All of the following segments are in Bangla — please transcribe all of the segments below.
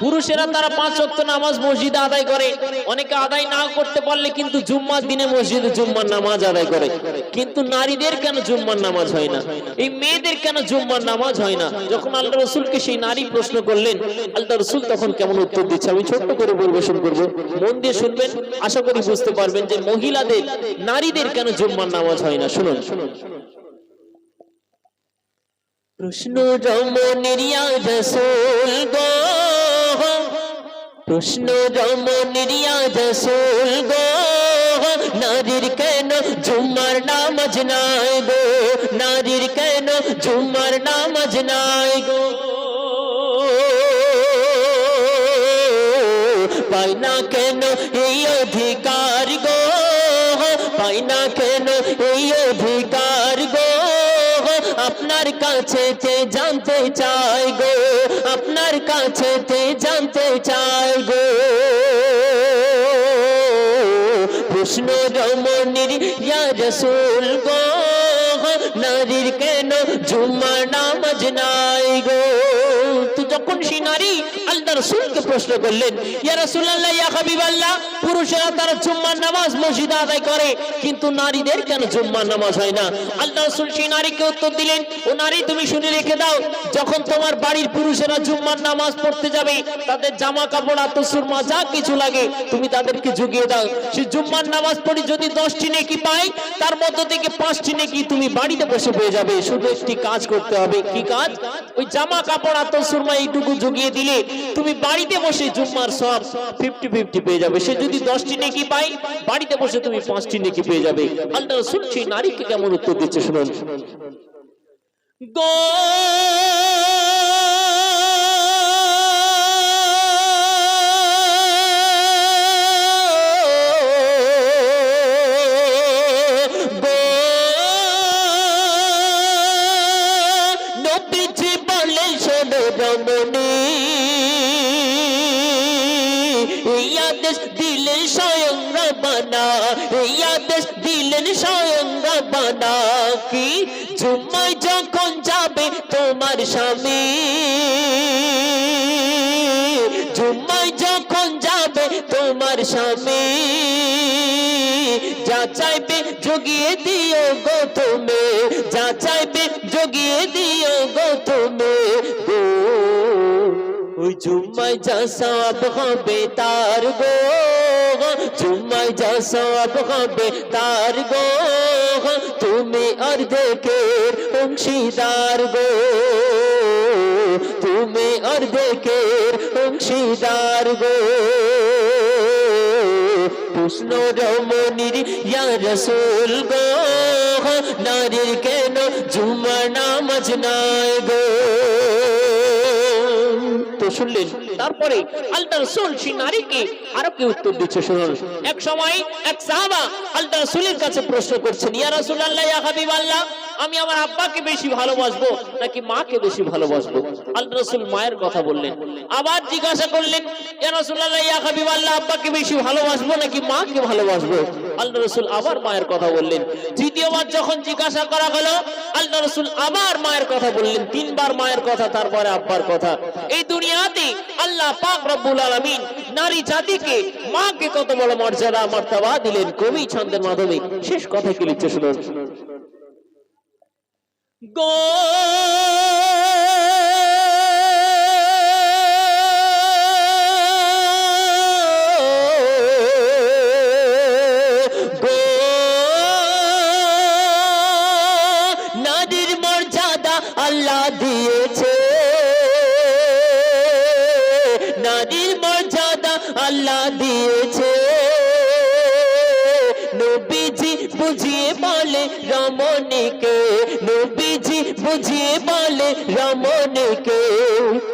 পুরুষেরা তারা পাঁচ ওয়াক্ত নামাজ মসজিদে আদায় করে। অনেকে আদায় না করতে পারলে কিন্তু জুম্মার দিনে মসজিদে জুম্মার নামাজ আদায় করে। কিন্তু নারীদের কেন জুম্মার নামাজ হয় না? এই মেয়েদের কেন জুম্মার নামাজ হয় না? যখন আল্লাহ রসুলকে সেই নারী প্রশ্ন করলেন, আল্লাহ রসুল তখন কেমন উত্তর দিচ্ছে? আমি ছোট্ট করে পরিবেশন করব। মন দিয়ে শুনবেন, আশা করি বুঝতে পারবেন যে মহিলাদের, নারীদের কেন জুম্মার নামাজ হয় না? শুনুন শুনুন। প্রশ্ন। রমণিয়া রসুল গো। প্রশ্ন রমণিয়া রসুল গো। নারীর কেন জুম্মার নামাজ নাই গো? নারীর কেন জুম্মার নামাজ নাই গো? পাই না কেন এই অধিকার গো? পাই না কেন এই অধিকার গো? আপনার কাছে তে জানতে চাই গো আপনার কাছে তে জানতে চাই গো প্রশ্ন রমণীর ইয়া রসুল গো নারীর কেন জুম্মা নামাজ নাই গো তো যখন সেই নারী আল্লাহ রসুলকে প্রশ্ন করলেন, ইয়া রাসূলুল্লাহ, ইয়া হাবিবাল্লাহ পুরুষেরা তারা জুম্মার নামাজ মসজিদে আদায় করে, কিন্তু নারীদের কেন জুম্মার নামাজ হয় না? আল্লাহ রসুল সেই নারীকে উত্তর দিলেন, ও নারী, তুমি শুনে রেখে দাও, যখন তোমার বাড়ির পুরুষেরা জুম্মার নামাজ পড়তে যাবে, তাদের জামা কাপড় আতসুরমা, যা কিছু লাগে, তুমি তাদেরকে জুগিয়ে দাও। সে জুম্মার নামাজ পড়ি যদি দশটি নেকি পাই তার মধ্য থেকে পাঁচটি নেকি তুমি বাড়িতে বসে পেয়ে যাবে। শুধু একটি কাজ করতে হবে। কি কাজ? ওই জামা কাপড় আতসুরমা এইটুকু জুগিয়ে দিলে তুমি বাড়িতে বসে জুম্মার সব ফিফটি ফিফটি পেয়ে যাবে। সে যদি দশটি নেকি পাই বাড়িতে বসে তুমি পাঁচটি নেকি পেয়ে যাবে। আল্লাহ শুনছি নারীকে কেমন উত্তর দিচ্ছে শুনুন। আদেশ দিলেন স্বয়ং রবানা এই আদেশ দিলেন স্বয়ং রবানা কি? জুম্মায় যখন যাবে তোমার স্বামী। জুম্মায় যখন যাবে তোমার স্বামী। যা চাইবে জগিয়ে দিও গো তুমি। যা চাইবে জগিয়ে দিও গো তুমি। ওই যা সব হবে তার গো। জুম্মায় যা সব হবে তার গো। তুমি অর্ধেকের অংশীদার গো। তুমি অর্ধেকের অংশীদার গো। প্রশ্ন রমণীর, ইয়া রসুল গো। নারীর কেন জুমা নামাজ নাই গো? তো তারপরে সেই নারীকে আরও কি উত্তর দিচ্ছে শুনুন। এক সময় এক সাহাবা কাছে প্রশ্ন করছেন, ইয়া ইয়া আমি আমার আব্বাকে বেশি ভালোবাসবো নাকি মাকে বেশি ভালোবাসবো? মায়ের কথা বললেন। আবার জিজ্ঞাসা করলেন, ইয়া ইয়া আব্বাকে বেশি ভালোবাসবো নাকি মাকে ভালোবাসবো? আল্লাহ রসুল আবার মায়ের কথা বললেন। তৃতীয়বার যখন জিজ্ঞাসা করা হলো, আল্লাহ রসুল আবার মায়ের কথা বললেন, তিনবার মায়ের কথা, তারপরে আব্বার কথা। এই দুনিয়াতে আল্লাহ পাক রব্বুল আলামিন নারী জাতিকে মাকে কত বড় মর্যাদা, মর্তবা দিলেন কবি ছন্দের মাধ্যমে। শেষ কথা কি লিখছে শুনুন? গো আল্লাহ দিয়েছে। বুঝিয়ে বলে রমণীকে, নবীজি বুঝিয়ে বলে রমণীকে।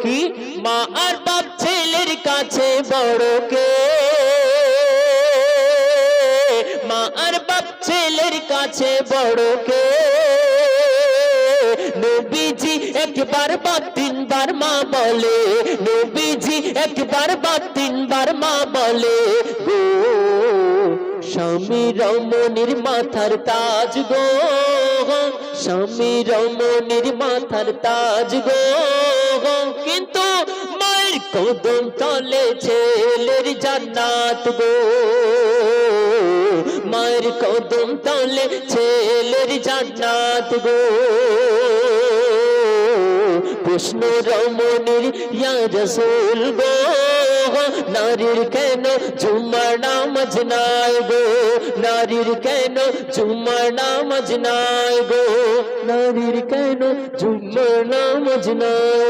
কি? মা আর বাপ ছেলের কাছে বড় কে? মা আর বাপ ছেলের কাছে বড় কে? নবীজি একবার বা তিনবার মা বলে, নবীজি একবার বা তিনবার মা বলে, গো স্বামী রমণীর মাথার তাজ গো। স্বামী রমণীর মাথার তাজ গো। কিন্তু মায়ের কদম তলে ছেলের জান্নাত গো। মায়ের কদম তলে ছেলের জান্নাত গো। কৃষ্ণ রমণীর ইয়া রসুল গো। নারীর কেন ঝুমার নামাজ নাই গো নারীর কেন ঝুমার নামাজ নাই গো নারীর কেন ঝুমার নামাজ নাই